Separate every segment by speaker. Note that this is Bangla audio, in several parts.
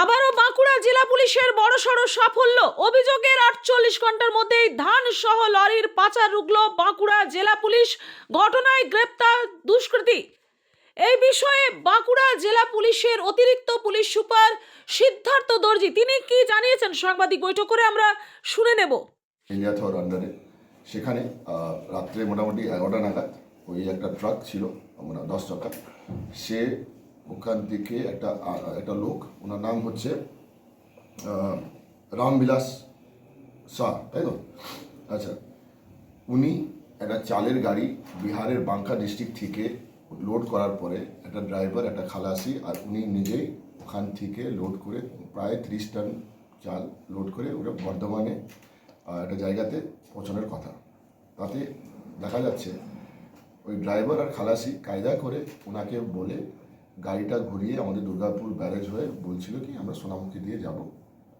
Speaker 1: আবারও বাঁকুড়া জেলা পুলিশের বড়সড় সাফল্য। অভিযোগের আটচল্লিশ ঘণ্টার মধ্যেই ধান সহ লরির পাচার রুগল বাঁকুড়া জেলা পুলিশ। ঘটনায় গ্রেপ্তার দুষ্কৃতী। এই বিষয়ে বাঁকুড়া জেলা পুলিশের অতিরিক্ত পুলিশ সুপার সিদ্ধার্থ দর্জি, তিনি কি জানিয়েছেন? সাংবাদিক বৈঠক করে আমরা শুনে নেব।
Speaker 2: আন্ডারে। সেখানে রাত্রে মোটামুটি এগারোটা নাগাদ ওই একটা ট্রাক ছিল মানে দশ চাকা সে ওখান থেকে একটা একটা লোক, ওনার নাম হচ্ছে রামবিলাস শাহ, তাই তো? আচ্ছা উনি একটা চালের গাড়ি বিহারের বাঁকা ডিস্ট্রিক্ট থেকে লোড করার পরে একটা ড্রাইভার, একটা খালাসি, আর উনি নিজেই ওখান থেকে লোড করে প্রায় ত্রিশ টন চাল লোড করে ওটা বর্ধমানে একটা জায়গাতে পৌঁছানোর কথা। তাতে দেখা যাচ্ছে, ওই ড্রাইভার আর খালাসি কায়দা করে ওনাকে বলে গাড়িটা ঘুরিয়ে আমাদের দুর্গাপুর ব্যারেজ হয়ে বলছিল কি, আমরা সোনামুখী দিয়ে যাব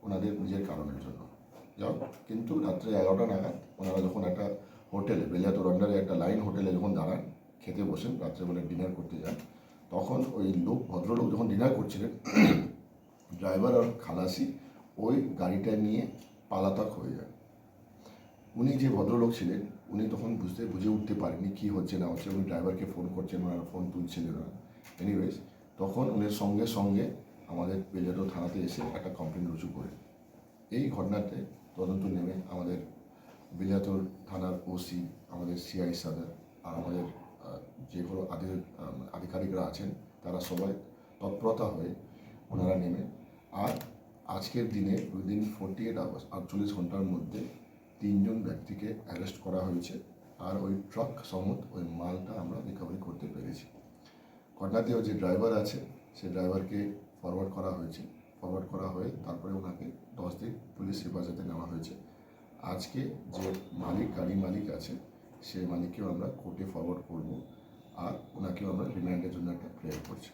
Speaker 2: ওনাদের নিজের কারণের জন্য। যাও, কিন্তু রাত্রে এগারোটা নাগাদ ওনারা যখন একটা হোটেলে বেলিয়াতোর আন্ডারে একটা লাইন হোটেলে যখন দাঁড়ান, খেতে বসেন, রাত্রেবেলা ডিনার করতে যান, তখন ওই লোক, ভদ্রলোক যখন ডিনার করছিলেন, ড্রাইভার আর খালাসি ওই গাড়িটা নিয়ে পালাতক হয়ে যান। উনি যে ভদ্রলোক ছিলেন, উনি তখন বুঝতে, বুঝে উঠতে পারেননি কী হচ্ছে, না হচ্ছে, উনি ড্রাইভারকে ফোন করছেন, ওনারা ফোন তুলছিলেন না। এনিওয়েজ তখন উনির সঙ্গে সঙ্গে আমাদের বেলেটো থানাতে এসে একটা কমপ্লেন রুজু করে। এই ঘটনাতে তদন্ত নেমে আমাদের বিলিয়াতর থানার ওসি আমাদের সিআই সাদার আর আমাদের আধির আহ, আধিকারিকরা আছেন তারা সবাই তৎপরতা হয়ে ওনারা নেমে। আর আজকের দিনে উইদিন ফোর্টি এইট আওয়ার্স আটচল্লিশ ঘণ্টার মধ্যে তিনজন ব্যক্তিকে অ্যারেস্ট করা হয়েছে। আর ওই ট্রাক সমত ওই মালটা আমরা রিকভারি করতে পেরেছি। ঘটনাতেও যে ড্রাইভার আছে সেই ড্রাইভারকে ফরওয়ার্ড করা হয়েছে। ফরওয়ার্ড করা হয়ে তারপরে ওনাকে দশ দিন পুলিশ হেফাজতে নেওয়া হয়েছে। আজকে যে মালিক গাড়ি মালিক আছে সেই মালিককেও আমরা কোর্টে ফরওয়ার্ড করব আর ওনাকেও আমরা রিমান্ডের জন্য একটা প্রেয়ার করছি।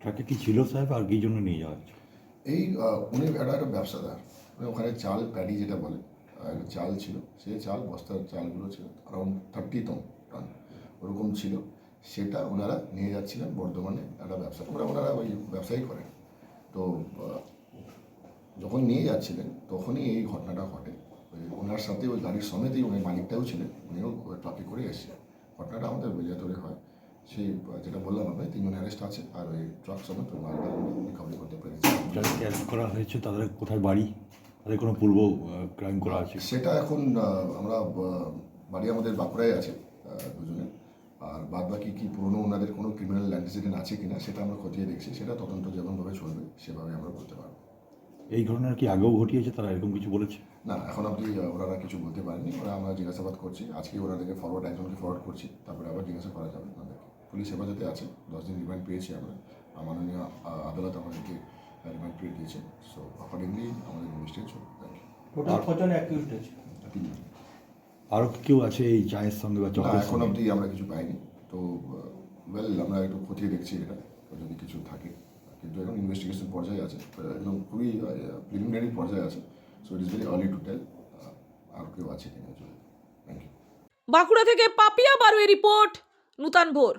Speaker 3: ট্রাকে কি ছিল সাহেব আর কি জন্য নিয়ে যাওয়া হচ্ছে?
Speaker 2: এই উনি একটা একটা ব্যবসাদার। ওখানে চাল প্যাডি যেটা বলে চাল ছিল। সেই চাল বস্তার চালগুলো ছিল অ্যারাউন্ড থার্টি টন টন ওরকম ছিল। সেটা ওনারা নিয়ে যাচ্ছিলেন বর্ধমানে একটা ব্যবসা। ওরা ওনারা ওই ব্যবসায়ী করেন। তো যখন নিয়ে যাচ্ছিলেন তখনই এই ঘটনাটা ঘটে। ওই ওনার সাথে ওই গাড়ির সমেতেই উনি মালিকটাও ছিলেন। উনিও ট্রাকে করে এসেছিলেন ঘটনাটা আমাদের বেজাতরে হয়। সেই যেটা বললাম আমি তিনজন অ্যারেস্ট আছে আর ওই ট্রাক সমেত ওই মালটা রিকভারি করতে পেরেছি।
Speaker 3: অ্যারেস্ট করা হয়েছে তাদের কোথায় বাড়ি? তাদের কোনো পূর্ব ক্রাইম করা আছে?
Speaker 2: সেটা এখন আমরা বাড়ি আমাদের বাঁকুড়ায় আছে। দুজনে। আর বাদ বাকি কি পুরনো ওনাদের কোনো ক্রিমিনাল অ্যান্টিসিডেন্ট আছে কিনা সেটা আমরা খতিয়ে দেখছি সেটা তদন্ত যেমনভাবে চলবে সেভাবে আমরা বলতে পারব।
Speaker 3: এই ঘটনার কি আগেও ঘটিয়েছে? তারা এরকম কিছু বলেছে?
Speaker 2: না এখন অবধি আহ, ওনারা কিছু বলতে পারেনি। ওরা আমরা জিজ্ঞাসাবাদ করছি। আজকে ওনাদেরকে ফরওয়ার্ড একজনকে ফরওয়ার্ড করছি। তারপরে আবার জিজ্ঞাসা করা যাবে ওনাদেরকে। পুলিশ হেফাজতে আছে। দশ দিন রিমান্ড পেয়েছি আমরা। মাননীয় আদালত আমাদেরকে রিমান্ড পেয়ে দিয়েছে। সো অ্যাকর্ডিংলি আমাদের ইনভেস্টিগেট চলবে থ্যাংক
Speaker 4: টোটাল কজন অ্যাকিউজড আছে
Speaker 2: তিনজন।
Speaker 3: আরও কেউ আছে এই চায়ের সঙ্গে বা চকের
Speaker 2: এখন
Speaker 3: অব্দি
Speaker 2: অবধি আমরা কিছু পাইনি। তো ওয়েল আমরা একটু খতিয়ে দেখছি এটা যদি কিছু থাকে। কিন্তু এখন ইনভেস্টিগেশন পর্যায়ে আছে একদম খুবই প্রিলিমিনারি পর্যায়ে আছে। So it is very early to tell আর কেউ আছে কিনা থ্যাংক ইউ
Speaker 1: বাঁকুড়া থেকে পাপিয়া বারুয়ের রিপোর্ট নূতন ভোর।